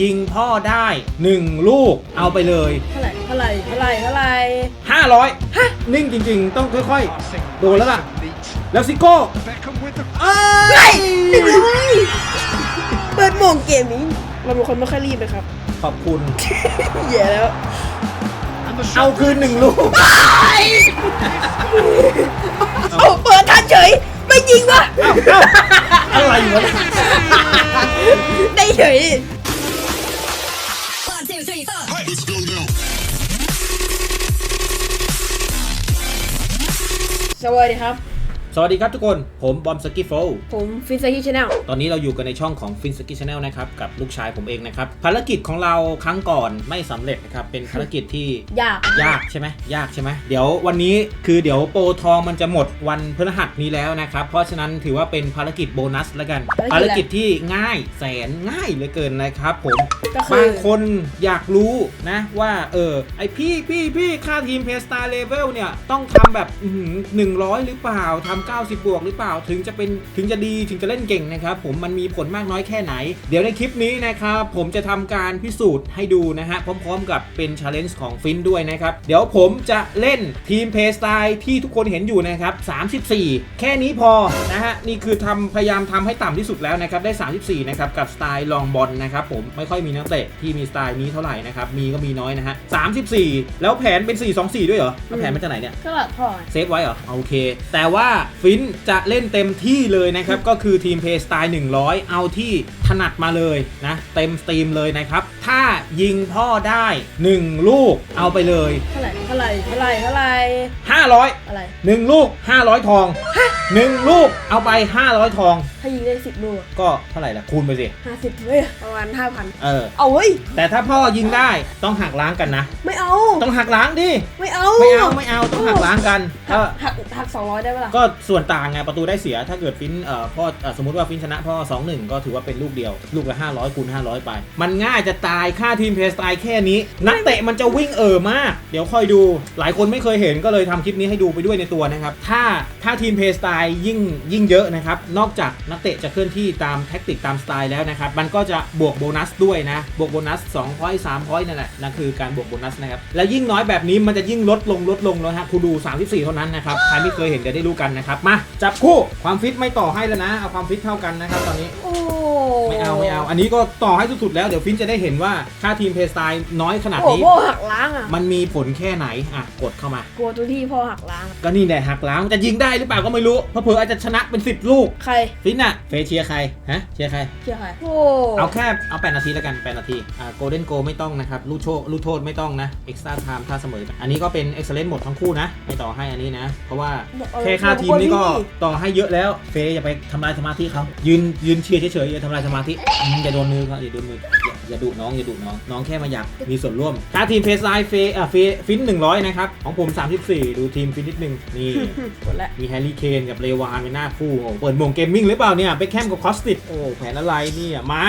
ยิงพ่อได้ 1 ลูกเอาไปเลย เท่าไหร่เท่าไหร่เท่าไหร่เท่าไหร่ 500ฮะนิ่งจริง ๆ ต้องค่อยๆ โดนแล้วล่ะ แล้วซิโก้ Beckham with the เอ้เฮ้ยยหนึ่งเลยเปิดโมงเกมนี้ เราเป็นคนไม่ค่อยรีบเลยครับ ขอบคุณ แย่แล้ว and the เอา shot คืนหนึ่งลูกเอาเปิดทันเฉย ไม่ยิงวะ อะไรวะได้เฉย สวั สดีครับสวัสดีครับทุกคน ผมบอมสกี้โฟผมฟินซากี้ชาแนลตอนนี้เราอยู่กันในช่องของ f i n s k i Channel นะครับ กับลูกชายผมเองนะครับ ภารกิจของเราครั้งก่อนไม่สำเร็จนะครับ เป็นภารกิจที่ยากยากใช่ไหมยากใช่ไหมเดี๋ยววันนี้คือเดี๋ยวโปรทองมันจะหมดวันพฤหัสนี้แล้วนะครับ เพราะฉะนั้นถือว่าเป็นภารกิจโบนัสแล้วกัน ภารกิจที่ง่ายแสนง่ายเหลือเกินนะครับผมก็คือบางคนอยากรู้นะว่าเออไอพี่พี่พี่ค่าทีมเพสตาร์เลเวลเนี่ยต้องทำแบบหนึ่งร้อยหรือเปล่าทำ90 บวกหรือเปล่าถึงจะเป็นถึงจะดีถึงจะเล่นเก่งนะครับผมมันมีผลมากน้อยแค่ไหน เดี๋ยวในคลิปนี้นะครับผมจะทำการพิสูจน์ให้ดูนะฮะพร้อมๆ กับเป็นช l เลน g e ของฟินด้วยนะครับเดี๋ยวผมจะเล่นทีมเพสไตล์ที่ทุกคนเห็นอยู่นะครับ34 แค่นี้พอนะฮะนี่คือทำพยายามทำให้ต่ำที่สุดแล้วนะครับได้ 34นะครับกับสไตล์ลองบอลนะครับผมไม่ค่อยมีนักเตะที่มีสไตล์นี้เท่าไหร่นะครับมีก็มีน้อยนะฮะ34 แล้วแผนเป็น 4-2-4 ด้วยเหรอแล้วแผนมาจากไหนเนี่ยก็แบบพ่อไงเซฟไว้เหรอโอเค แต่ว่าฟินจะเล่นเต็มที่เลยนะครับ ก็คือทีมเพย์สไตล์100 เอาที่ถนัดมาเลยนะ เต็มสตรีมเลยนะครับ ถ้ายิงพ่อได้ 1 ลูกเอาไปเลย เท่าไหร่เท่าไหร่เท่าไหร่เท่าไหร่500 อะไร 1 ลูก 500 ทอง 1 ลูกเอาไป 500 ทอง ถ้ายิงได้สิบลูกก็เท่าไหร่ละคูณไปสิห้าสิบเฮ้ยประมาณห้าพันเออ เอาเฮ้ย แต่ถ้าพ่อยิงได้ต้องหักล้างกันนะ ไม่เอา ต้องหักล้างดิ ไม่เอา ไม่เอาไม่เอาต้องหักล้างกันหัก็กหักหักสองร้อยได้ปะล่ะก็ส่วนต่างไงประตูได้เสียถ้าเกิดฟินเอ่อพ่อเอ่อสมมติว่าฟินชนะพ่อ2 1 ก็ถือว่าเป็นลูกเดียว ลูกละ500คูณ500 ไป มันง่ายจะตายค่าทีมเพลย์สไตล์แค่นี้ นักเตะมันจะวิ่งเอ่อมาก เดี๋ยวค่อยดู หลายคนไม่เคยเห็นก็เลยทำคลิปนี้ให้ดูไปด้วยในตัวนะครับ ถ้าถ้าทีมเพลย์สไตล์ยิ่งยิ่งเยอะนะครับนอกจากนักเตะจะเคลื่อนที่ตามแท็กติกตามสไตล์แล้วนะครับ มันก็จะบวกโบนัสด้วยนะ บวกโบนัส2 point 3 point นั่นแหละนั่นคือการบวกโบนัสนะครับ แล้วยิ่งน้อยแบบนี้มันจะยิ่งลดลงลดลงแล้วฮะคุณดู 34 เท่านั้นนะครับ ใครไม่เคยเห็นเดี๋ยวได้รู้กันนะครับ มา จับคู่ความฟิตไม่ต่อให้แล้วนะ เอาความฟิตเท่ากันนะครับตอนนี้ โอ้ไม่เอาไม่เอา อันนี้ก็ต่อให้สุดๆแล้วเดี๋ยวฟินจะได้เห็นว่าค่าทีมเพย์สไตล์น้อยขนาดโอ้นี้พ่อหักล้างอะ มันมีผลแค่ไหนอะกดเข้ามากลัวตัวที่พ่อหักล้าง ก็นี่แหละหักล้างจะยิงได้หรือเปล่าก็ไม่รู้เพราะเผื่ออาจจะชนะเป็น 10 ลูก ใคร ฟินอะเฟยเชียร์ใคร ฮะ เชียร์ใคร เชื่อใครโอ้เอาแค่เอา 8 นาทีแล้วกัน 8 นาที อ่า โกลเด้นโกไม่ต้องนะครับ ลูกโชคลูกโทษไม่ต้องนะ เอ็กซ์ตร้าไทม์ถ้าเสมอกันอันนี้ก็เป็นเอ็กซ์เลนหมดทั้งคู่นะ ไม่ต่อให้อันนี้นะ เพราะว่าแค่ค่าทีมนี่ก็ต่อให้เยอะแล้ว เฟยอย่าไปทำลายสมาธิเขายืนยืนเชียร์เฉยๆอย่าทำลายสมาธิอืมอย่าโดนมือเขาอย่าโดนมือ อย่าอย่าดุน้องอย่าดุน้องน้องแค่มาอยากมีส่วนร่วมค่าทีมเพสไลเฟยอ่าเฟยฟิน100นะครับของผม 34 ดูทีมฟินนิดนึงนี่หมดแล้วมีแฮร์รี่เคนกับเลวานเป็นหน้าคู่โอ้เปิดวงเกมมิ่งหรือเปล่าเนี่ยไปแคมกับคอสติดโอ้แผนอะไรเนี่ยมา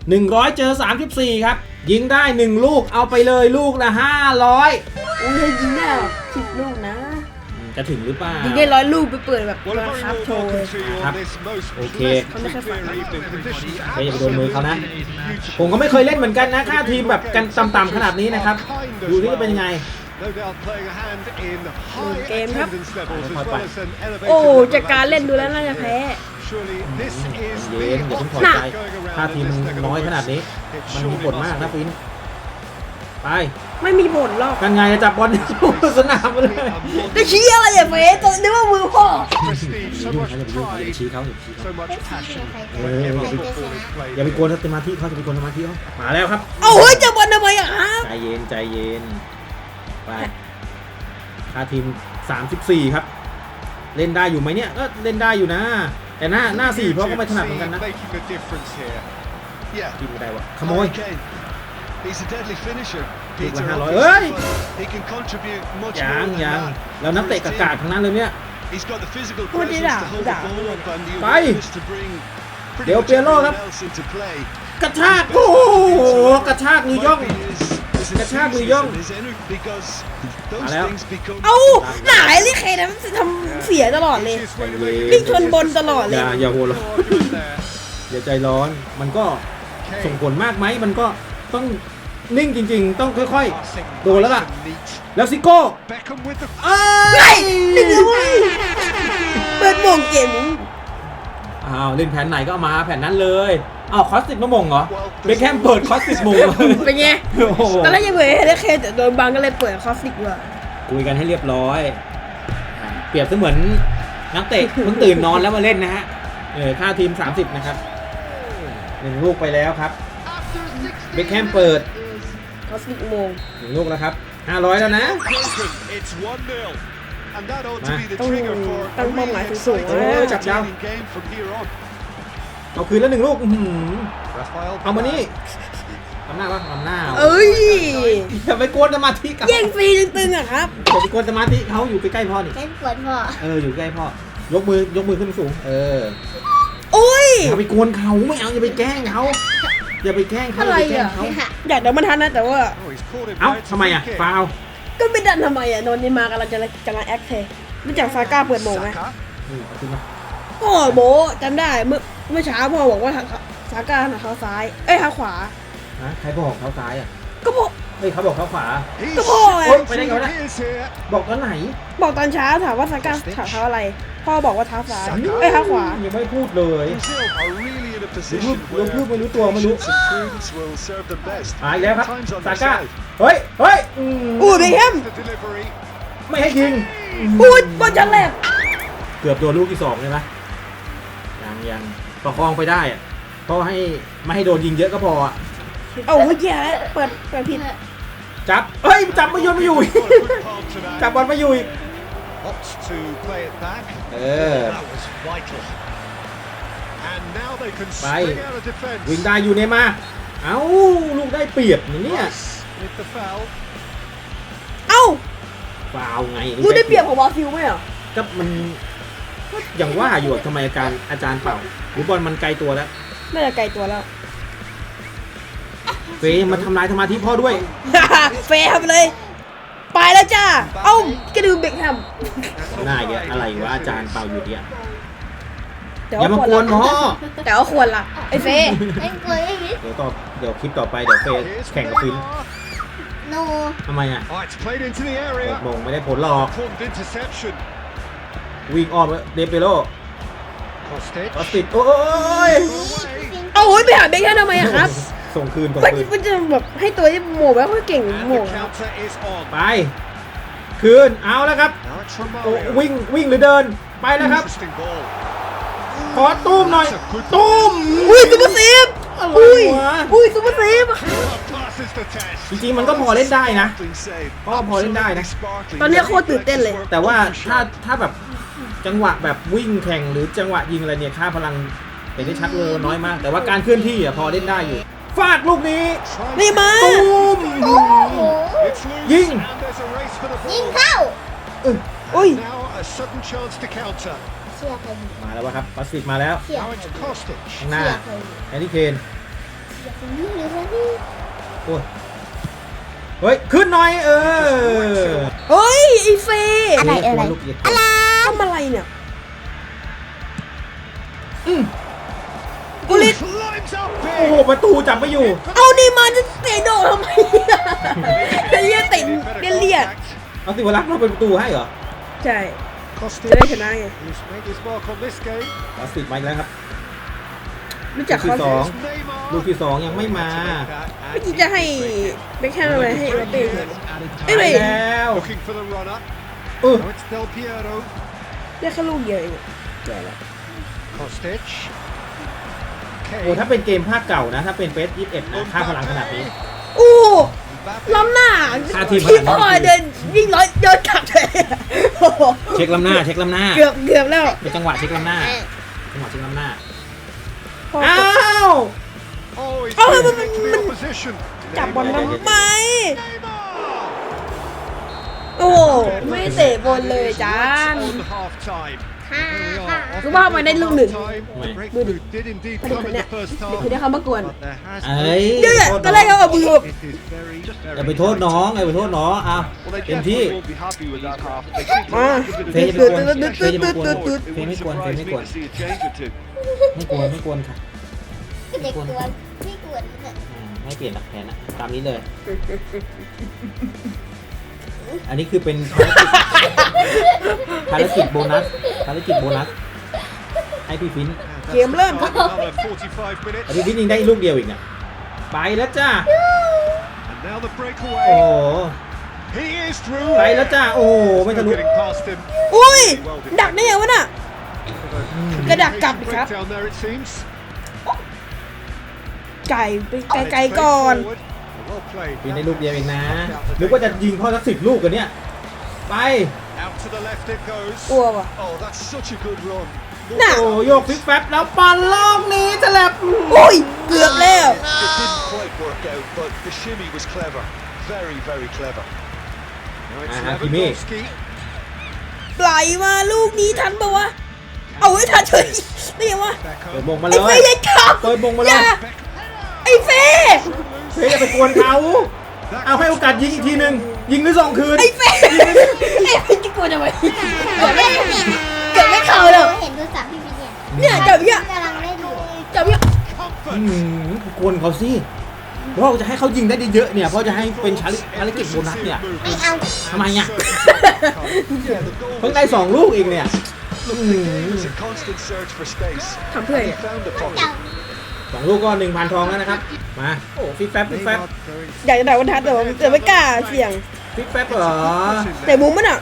100 เจอ 34 ครับ ยิงได้ 1 ลูกเอาไปเลยลูกละ500อุ้ยยิงได้สิบลูกนะอืม จะถึงหรือเปล่ายิงได้ร้อยลูกไปเปิดแบบ Well, a รา very คา warm โชว์เลย welcome to you on this most Okay. pleasant severe evening. Conditions เฮ้ยอย่าไปโดนมือเขานะ ผมก็ไม่เคยเล่นเหมือนกันนะค่าทีมแบบกันต่ำๆขนาดนี้นะครับ ดูนี่จะเป็นยังไง No doubt playing a hand in high เกมครับ attendance levels as well as an โอ้ elevated จากการเล่นดูแล้วน่าจะแพ้ Surely this is เย็น the อย่าเพิ่งพอ option ใจ going around ค่าทีม in มัน this neck of the น้อยขนาด woods. นี้ It มันมี surely ผลมาก must นะ be ฟิน ไปไม่มีผลหรอกกันไงจะจับบอลสนามไปเลยจะชี้อะไรอย่าเฟสตอนนี้ว่ามือพ่อ prestige, so ยุ่ง much เขาอย่าไปยุ่งอย่าไป pride, ชี้เขาอย่าไปชี้เขา so much passion เอออย่า whenever ไป football is played. อย่าไปกวนสมาธิเขาจะไปกวนสมาธิเขามาแล้วครับเอาเฮ้ยจะบอลทำไมอะครับใจเย็นใจเย็นไปค่าทีม 34 ครับ เล่นได้อยู่ไหมเนี่ยก็เล่นได้อยู่นะ แต่หน้าหน้าสี่เพราะก็ไม่ถนัดเหมือนกันนะ Making a difference here. Yeah. กินไม่ได้วะขโมย Harry Kane. He's a deadly finisher. ลูกละ Peter ห้าร้อย obviously, เฮ้ย but He can contribute much ยั more ง than ยัง that. แล้วนักเตะกากาทั้งนั้นเลยเนี่ย He's got the physical พูดดิ presence ด่า to hold the ด่า ball up and the ไป awareness to bring pretty เดี๋ยว much เปียโร่ครับ everyone else into play. กระชากโอ้โหกระชากมือย่อง Might be his- his กระชากมือย่อง enthusiasm, his energy, because those มาแล้ว things become เอาหนาไอ้ลิเคนะมันทำเสียตลอดเลย Easiest way to make a วิ่งชนบนตลอดอเลย ย่าอย่าหัวเราะ argument there. อย่าใจร้อนมันก็ส่งผลมากไหมมันก็ต้อง นิ่งจริง ๆ ต้องค่อย Passing โดนแล้วล่ะ nice and neat. ๆแล้วซิโก้ Beckham with the เอ้ไงยดึงเอาไว้เปิดโหม่งเกมนี้อ้าวเล่นแผนไหนก็เอามาแผนนั้นเลยอ้าวคอสติกมะมงเหรอเบคแฮมเปิดคอสติกมงเลยเป็นไงโอ้โหตอนแรกยังเปิดให้ได้แค่แต่โดนบังก็เลยเปิดคอสติกว่ะคุยกันให้เรียบร้อยอ่าเปรียบเสมือนนักเตะเพิ่งตื่นนอนแล้วมาเล่นนะฮะเออค่าทีม 30 นะครับหนึ่งลูกไปแล้วครับเบคแฮมเปิดค อสติกโมงหนึ่งลูกแล้วครับ500แล้วนะ broken. It's 1-0. And that ought to be the Oh, trigger for a tăng bom really lại từ sổ exciting, ra. Chặt nhau. entertaining game from here on. เอาคืนแล้วหนึ่งลูกอื้อหือ Rafael เอามานี่ Varane. ทำหน้าว่าทำหน้าเอ้ยอย่าไปกวนสมาธิเขาแย่งฟรีตึงๆอะครับอย่าไปกวนสมาธิเขาอยู่ใกล้ๆพ่อนี่เล่นปวดพ่อเอออยู่ใกล้พ่อยกมือยกมือขึ้นสูง เออโอ้ยอย่าไปกวนเขาไม่เอาอย่าไปแกล้งเขา อย่าไปแกล้งเขาอะไรย่าไปแกล้งอะเขาอยากเดี๋ยวมันทันนะ แต่ว่า Oh, he's caught him เอ้า now. It's a ทำไม free อะ kick. ฟาว ก็ไม่ดันทำไมอะโดนนี่มากำลังจะจะมาแอคเทรู้จักซาก้าเปิดโหมงไหม Saka. นี่เอาขึ้นมาก็โบจำได้เมื่อเมื่อเช้าพ่อบอกว่าซาก้าหันเท้าซ้าย เอ้ยเท้าขวา ฮะใครบอกเท้าซ้ายอะ ก็บอกเฮ้ยเขาบอกเท้าขวา He's Come on. shifted Ôi, into bên đây có the đấy. gears here. บอกตอนไหนบอกตอนเช้าถามว่าซาก้าเท้าเท้าอะไร พ่อบอกว่าเท้าซ้ายซาก้าเอ้ยเท้าขวา ยังไม่พูดเลย Brazil are really in a พูด position ยัง where พูดไม่รู้ตัวไม่รู้ patience and prudence will serve them best. มาอีกแล้วครับ Time's on ซา their ก้า side. เฮ้ยเฮ้ยอืมอู้เบคแฮม The delivery. ไม่ให้ยิง อู้บอลจันแหลกเกือบโดนลูกที่สองเลยไหมยังยังประคองไปได้อะก็ให้ไม่ให้โดนยิงเยอะก็พออะ เอาเมื่อกี้เปิดเปิดผิดจับเฮ้ยจับไม่ยนไม่อยู่อีก Got a good palm today. จับบอลไม่อยู่อีก Opts to play it back. เออ That was vital. And now they can Bay. spring out of defence. วิ่งได้อยู่เนมาเอ้าลูกได้เปรียบนะเนี่ย Rice with the foul. เอ้าฟาวไงกูได้เปรียบของบอลฟิลไหมเหรอก็มันก็อย่างว่าอยู่อะทำไมอาการอาจารย์เป่าหรือบอลมันไกลตัวแล้วน่าจะไกลตัวแล้ว เฟย์มาทำลายสมาธิพ่อด้วย เฟย์ทำไปเลย ไปแล้วจ้า เอ้าก็ดูเบคแฮมหน้าแกอะไรวะอาจารย์เป่าอยู่เนี่ยแต่อย่าว่ามากคววนรพ่อละแต่ว่าควรละไอ้เฟย์เล่นกลัวอย่างนี้เดี๋ยวต่อเดี๋ยวคลิปต่อไปเดี๋ยวเฟย์ Here's แข่งกับฟิน Neymar. โนทำไมอะ Oh, it's played into the เปิ area. ดมงไม่ได้ผลหรอก Important interception. วิ่งอ้อมเดเปโล Kostic. ก็ติดโอ้ย Away. เอาโอ้ยไปหาเบคแฮมทำไมอะครับ ส่งคืนส่งมันคืนมันจะแบบให้ตัวที่โหม่ไม่ค่อยเก่ง And โหม่ the counter is on. ไป คืนเอาแล้วครับ Now it's โอ้ Romario. วิ่งวิ่งหรือเดินไปแล้วครับ Interesting ball. ขอตุ้มหน่อย That's a good ตุ้มอุ้ยซุปเปอร์ซีฟอะไรอุ้ยวะอุ้ยซุปเปอร์ซีฟ That passes the test. จริงๆมันก็พอเล่นได้นะ Sparkling save. ก็พอเล่นได้นะ Absolutely sparkling. ตอนเนี้ยโคตรตื่นเต้นเลย แต่ว่าถ้าถ้าแบบจังหวะแบบวิ่งแข่งหรือจังหวะยิงอะไรเนี่ยค่าพลังเห็นได้ชัดเลยน้อยมาก แต่ว่าการเคลื่อนที่อะพอเล่นได้อยู่ ฟาดลูกนี้ Trying นี่ to- มาตุ้มโอ้โห It's loose. Ying. And there's a race for the ยิง ball. เข้าอุ้ย Now a sudden chance to counter. เชียร์ใครดีมาแล้ววะครับปัสฟิกมาแล้วเชียร์ Now ใคร it's ดี Kostic. ข้างหน้าเชียร์ใครดีแอนดี้เคนเชียร์คนนี้หรือคนนี้โอ้ยเฮ้ย ขึ้นหน่อย เออเฮ้ยไอ้เฟย์อะไรอะไรลูกเอียดอะไรทำอะไรเนี่ยกูลิต Climbs up โอ้โห big. ประตูจับไม่อยู่ เอานี่มาจะเตะโดดทำไมอะไอ้เหี้ยเตะเลียดเลียดเอาสิวรักษ์เราเป็นประตูให้เหรอใช่ Kostic. จะได้ชนะไง Who's made his mark on this game. ปัสฟิกมาอีกแล้วครับรู้จักที่เขาสอง Here's Neymar. ลูกที่สองยังไม่มาเมื่อกี้จะให้เบคแฮมอะไรให้เอเป้เอ้ยไปไม่แล้ว Looking for the runner. เออ Now it's Del Piero. ได้แค่ลูกเดียวเองแย่แล้ว Kostic. โอ้ถ้าเป็นเกมภาคเก่านะ ถ้าเป็นเฟสยี่สิบเอ็ดนะค่าพลังขนาดนี้ อู้ Mbappe. ล้ำหน้าค่าทีมพี่ขนาดนั้นพ่อเดินวิ่งร้อยเดินกลับเลยโอ้โหเช็คลำหน้า เช็คลำหน้าเกือบเกือบแล้วเป็นจังหวะเช็คลำหน้าจังหวะเช็คลำหน้าพ่ออ้าว Oh, he's Oh, taken but- it to the opposition. จับบอล Neymar. ทำไม Neymar. โอ้โหไม่เตะบอลเลยจาน On half time. ฮ่า There we ฮ่า are. Off รู้ว่ามันได้ลูกหนึ่ง half-time. The Mày. breakthrough did indeed เด็ก come คน in เนี้ย the first เด็ก half. คนเนี้ยเขามากวน But there has เอ้ยเดี๋ยวเนี่ยตอนแรกเขาเอามือ It is very, just อย่า very ไปโทษน้องอย่าไปโทษน้องอะ Well, they เต็มที่ definitely won't be happy with that half. They seem to มา like a bit of เฟย์ a จะไป change. กวนเฟย์จะไปกวน It เฟย์ไม่ wouldn't กวนเฟย์ surprise ไม่ me กวน to see a change or two. ไม่กวนไม่กวนค่ะเด็กกวนไม่กวนเหมือนกันอ่าไม่เปลี่ยนหลักแผนนะตามนี้เลย อันนี้คือเป็นภารกิจภารกิจโบนัส ภารกิจโบนัสให้พี่ฟิน เกมเริ่มครับ Another 45 minutes. พี่ฟินยิงได้ลูกเดียวอีกเนี่ยไปแล้วจ้า And now the โอ้โห breakaway. He is through. ไปแล้วจ้า โอ้โหไม่ทะ No ลุ getting past him. อุ้ย ดักได้ยังวะน่ะกระดักกลับ Communication ครับ breakdown there it seems. ไก่ไป And ไกล it's ๆก่อน straightforward. Well played. ฟินได้ลูกเดียวเองนะนึกว่าจะยิงพ่อสักสิบลูกกันเนี่ย ไป Out to the left it goes. กลัวว่ะ Oh, that's such a good run. น่ะโอ้โยกฟิกแฟบแล้วปั่นรอบนี้จะแลบอุ้ยเกือบแล้ว It didn't quite work out, but the shimmy was clever. Very, very clever. Now it's Ah, Hakimi. Lewandowski. ไหลมาลูกนี้ทันปะวะ เอาไว้ทันเฉยได้ยังวะเปิด Beckham. บงมาไอ้เลเฟยย์ยัยขับเปิดบงมาอเลยย่าไอ้เฟย์เฮ้ยอย่าไปกวนเขาเอาให้โอกาสยิงอีกทีหนึ่ง ยิงหรือส่งคืน ไอ้เฟย์ไอ้เฟย์จะกลัวทำไมเกือบไม่เกือบไม่เข้าแล้วเห็นโทรศัพท์พี่พี่เนี่ยเนี่ยจับเนี่ยกำลังเล่นอยู่จับเนี่ยอืมกวนเขาสิเพราะจะให้เขายิงได้เยอะๆเนี่ยเพราะจะให้เป็นชาลิภารกิจโบนัสเนี่ยไม่เอาทำไมอะ Yeah, the goal เพิ่งได้สองลูกเองเนี่ยทำเพื่อ อะไร He เนี่ย found the จั pocket. บสองลูกก็หนึ่งพันทองแล้วนะครับ มา โอ้ฟิกแฟบฟิกแฟบ Neymar going อยากจะด่าวันทัดแต่ว่าแต่ไม่กล้าเสี่ยง ฟิกแฟบเหรอ แต่มุมมันอะ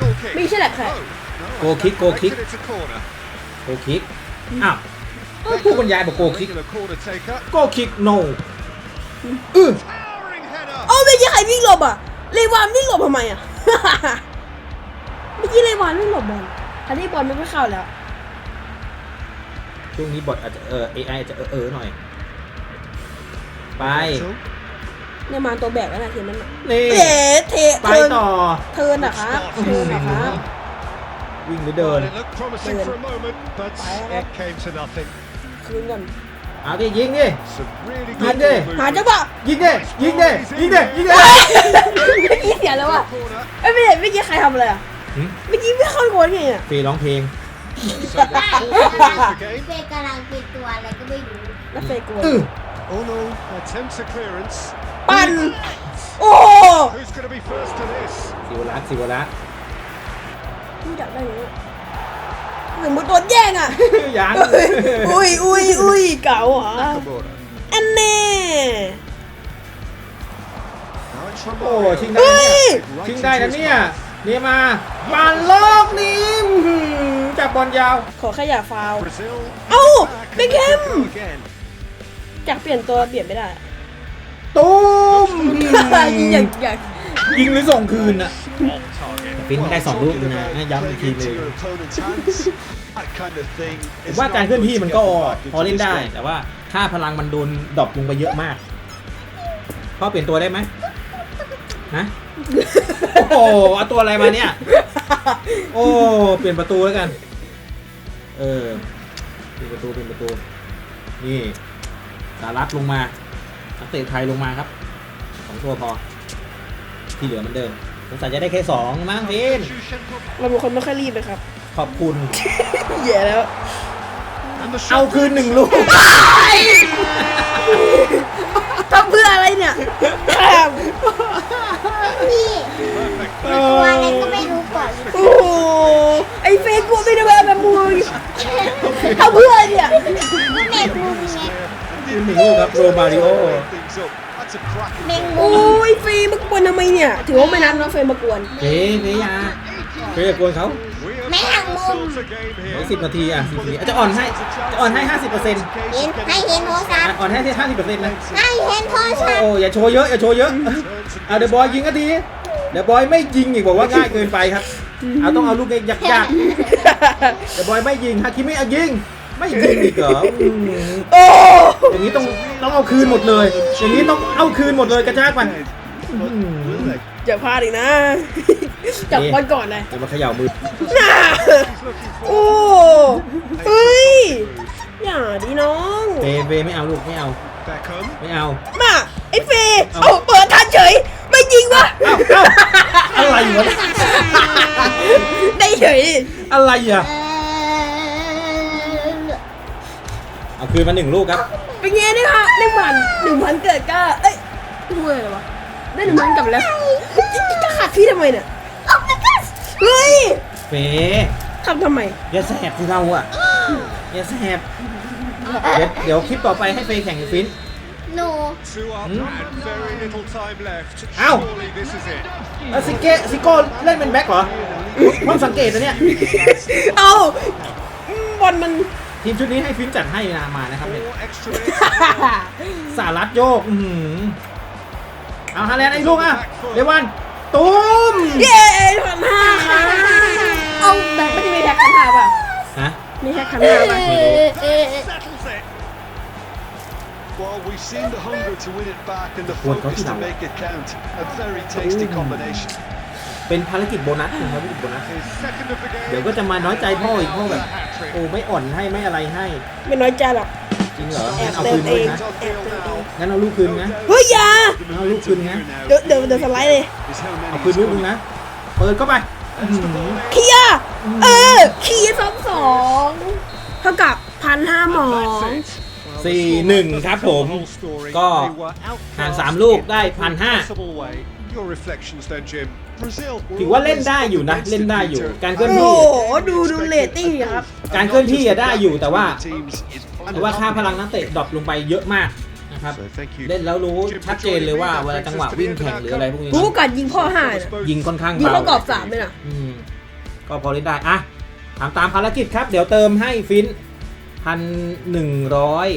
Goal kick. ไม่ใช่แหละค่ะ No, no, Goal kick, goal kick. It's a corner. โกคิก อ้าวผู้บรรยายบอกโกคิก Regular corner taker. โกคิก no อื้อ Towering header. เอาไม่ใช่ใครวิ่งหลบอะ เลวานวิ่งหลบทำไมอะเมื่อกี้เลวานวิ่งหลบบอลทันที่บอลมันไม่เข้าแล้ว ช่วงนี้บอทอาจจะเออ AI อาจจะเออเออหน่อย ไป เนี่ยมาตัวแบกแล้วนะทีมนั้นน่ะนี่เอ๊ะเทไปเทิร์นต่อ เทิร์นอะครับเทิร์นอะครับวิ่งหรือเดิน Well, it looked promising for a moment, but it came to nothing. คืนก่อนเอาดิยิงดิ Some really Hãy good đi. ball หา movement. จังหวะยิงดิ ยิงดิ ยิงดิ ยิงดิ เมื่อกี้เสียแล้วอะ Corner. เอ้ยไม่เห็นเมื่อกี้ใครทำอะไรอะหืมเมื่อกี้ไม่เข้าโกนไงอะ ฟรีร้องเพลง So the fourth goal of the game. เฟย์กำลังเป็นตัวอะไรก็ไม่รู้แล้วเฟย์กลัวอื้อ Oh no, attempts a clearance. ปั่นโอ้โห Who's going to be first to this? สิวรัตน์สิวรัตน์พี่จับได้ไหมเนี่ยสมมติโดนแย่งอะ ยังอุ้ยอุ้ยอุ้ยเก่าเหรอ Nakamura. อันแน่ Now it's โอ้ Romario. ชิงได้นะเนี่ย Right ชิงได้นะ into his เนี่ย path. เนี่ยมา บอลโลกนี้อื้อหือจากบอลยาว ขอแค่อย่าฟาวล์ Brazil. เอ้า back เบ and คแฮ they ม go again. จากเปลี่ยนตัวเปลี่ยนไม่ได้ตูมอยากอยากยิงหรือส่งคืนอะ On target. ฟินได้สองลูกนะ Well, ย้ำอีกที playing หนึ into ง your opponent's hands. That kind of thing ผม is ว่า not การเคลื่อน good ที่ to มัน get ก็ back พอ into เล่น this ได้ game. แต่ว่าค่าพลังมันโดนดรอปลงไปเยอะมากพ่อเปลี่ยนตัวได้ไหมฮะ โอ้โหเอาตัวอะไรมาเนี่ย โอ้เปลี่ยนประตูแล้วกัน เออเปลี่ยนประตูเปลี่ยนประตู นี่สารัตลงมานักเตะไทยลงมาครับสองตัวพอ ที่เหลือเหมือนเดิมสงสัยจะได้แค่สองมั้งฟินเราเป็นคนไม่ค่อยรีบเลยครับ ขอบคุณ แย่แล้ว And the เอา shot คืนหนึ่งลูก ทำเพื่ออะไรเนี่ยครับพี่ perfect. ตัวอะไรก็ไม่รู้ก่อนโอ้โหไอ้เฟย์กลัวไม่ได้แบบแบบมึงทำเพื่ออะไรเนี่ยก็แมงมุมไงคืนหนึ่งลูกครับโรมาริโอ Things up. That's a cracking แมงโอ้มุมยเฟย์มากวนทำไมเนี่ย ถือว่าไม่นับนะเฟย์มากวนเฮ้เฮ้ยาเฮ้ยอย่ากวนเขา We have Mấy found thằng mồm. ourselves a game เหลื here. อสิบนาทีอะสิบนาทีอะจะอ่อนให้จะอ่อนให้ห้าสิบเปอร์เซ็นต์เห็นให้เห็นโทรศัพท์อ่อนให้ที่ห้าสิบเปอร์เซ็นต์นะให้เห็นโทรศัพท์โอ้อย่าโชว์เยอะอย่าโชว์เยอะเอาเดอะบอยยิงก็ดีเดอะบอยไม่ยิงอีกบอกว่าง่ายเกินไปครับเอาต้องเอาลูกเล็กยากๆเดอะบอยไม่ยิงฮาคิมิเอายิงไม่ยิงอีกเหรออืมโอ้อย่างนี้ต้องต้องเอาคืนหมดเลย อย่างนี้ต้องเอาคืนหมดเลยกระชากมัน Will they? อย่าพลาดอีกนะ จับบอลก่อนเลยเดี๋ยวมาเขย่ามือน่า He's looking โอ้ for เฮ้ยอย่าดิน้องเฟเฟไม่เอาลูกไม่เอา Beckham. ไม่เอา มาไอ้เฟย์เอาเปิดทันเฉย ไม่ยิงวะเอ้าเอ้าอะไรวะได้เฉยอะไรอะเออเอาคืนมาหนึ่งลูกครับ เป็นไงนี่ค่ะหนึ่งพันหนึ่งพันเกิดก็เอ้ยพูดอะไรวะได้หนึ่งพันกลับมาแล้วจะขาดพี่ทำไมเนี่ย เฮ้ยเฟทำทำไม อย่าแสบสิเราอะอย่าแสบเดี๋ยวเดี๋ยวคลิปต่อไปให้เฟแข่งกับฟินหนู Two up Hmm? and very little time left. Ow. Surely this is it. แล้วซิเกะซิโก้เล่นเป็นแบ็คเหรอเพิ่งสังเกตนะเนี่ย เอาบอลมัน ทีมชุดนี้ให้ฟินจัดให้นามานะครับเนี่ย Four extra minutes. สารัดโยก อื้อหือเอาฮาแลนด์ไอ้ลูกอะเดวัน ตูมเย้พันห้าค่ะเอาแต่ไม่ได้มีแพ็คคันห้าป่ะฮะมีแพ็คคันห้าป่ะ Settles it. Well, we've seen the hunger to win it back and the What, focus to Coffee make it count. A very tasty combination. เป็นภารกิจโบนัสเป็นภารกิจโบนัส His second of the game. เดี๋ยวก็จะมาน้อยใจพ่ออีกพ่อแบบ A hat-trick. โอ้ไม่อ่อนให้ไม่อะไรให้ ไม่น้อยใจหรอก จริงเหรอแองั้บนเอาเติคืมนเอด้วยงนะแอบเติมเองงั้นเอาลูกคืนนะเฮ้ยอยาเอาลูกคืนนะ เดี๋ยวเดี๋ยวเดี๋ยวสไลด์เลย Is how many เอาคืนลูกนึงนะ เปิดเข้าไปอื้อหือเคลียร์เออเคลียร์สองสองเท่ากับพันห้าหมอง สี่หนึ่งครับผม ก็หารสามลูกได้พันห้า Your reflections then, Jim. Brazil ถือว่าเล่นได้อยู่นะเล่นได้อยู่ การเคลื่อนโอ้ที่ โห ดูดูเรตติ้งดิครับ การเคลื่อนที่อะได้อยู่แต่ว่า Teams แต่ว่าค่าพลังนักเตะดรอปลงไปเยอะมาก นะครับ So thank you. เล่นแล้วรู้ชัดเจนเลยว่าเวลาจังหวะวิ่งแข่งหรืออะไรพวกนี้กูนะกัดยิงพ่อห้าน่ะยิงค่อนข้างยิงเบาประกอบสามเลยน่ะอืมก็พอเล่นได้อะถามตามภารกิจครับ เดี๋ยวเติมให้ฟินพันหนึ่งร้อย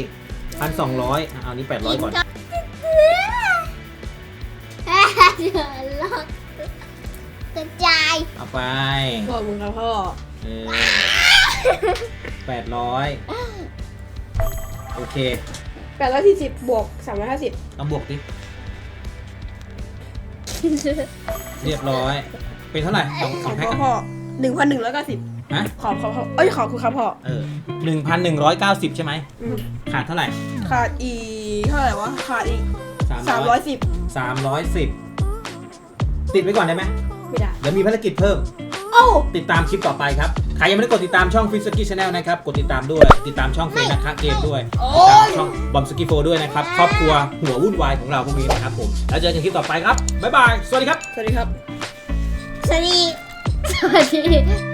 พันสองร้อยเอาอันนี้แปดร้อยก่อนเดือดร้อนกระจายเอาไปพ่อมึงครับพ่อเออแปดร้อยโอเค แปดร้อยสี่สิบบวกสามร้อยห้าสิบต้องบวกดิเรียบร้อย เป็นเท่าไหร่สองสขอองงแพ็คพ่ออะพ่อหนึ่งพันหนึ่งร้อยเก้าสิบฮะขอบขอบขอบเอ้ยขอบคุณครับพ่อเออหนึ่งพันหนึ่งร้อยเก้าสิบใช่ไหมอืมขาดเท่าไหร่ขาดอีกเท่าไหร่วะขาดอีกสามสามร้ร้ออยยสิบสามร้อยสิบติดไว้ก่อนได้ไหมไม่ได้ เดี๋ยวมีภารกิจเพิ่ม เอ้าติดตามคลิปต่อไปครับ ใครยังไม่ได้กดติดตามช่องฟิสกี้ชาแนลนะครับ กดติดตามด้วย ติดตามช่องเฟซนะคะเกมด้วย ติดตามช่องบอมสกี้โฟด้วยนะครับ ครอบครัวหัววุ่นวายของเราพวกนี้นะครับผม แล้วเจอกันคลิปต่อไปครับ บ๊ายบาย สวัสดีครับ สวัสดีครับ สวัสดี สวัสดี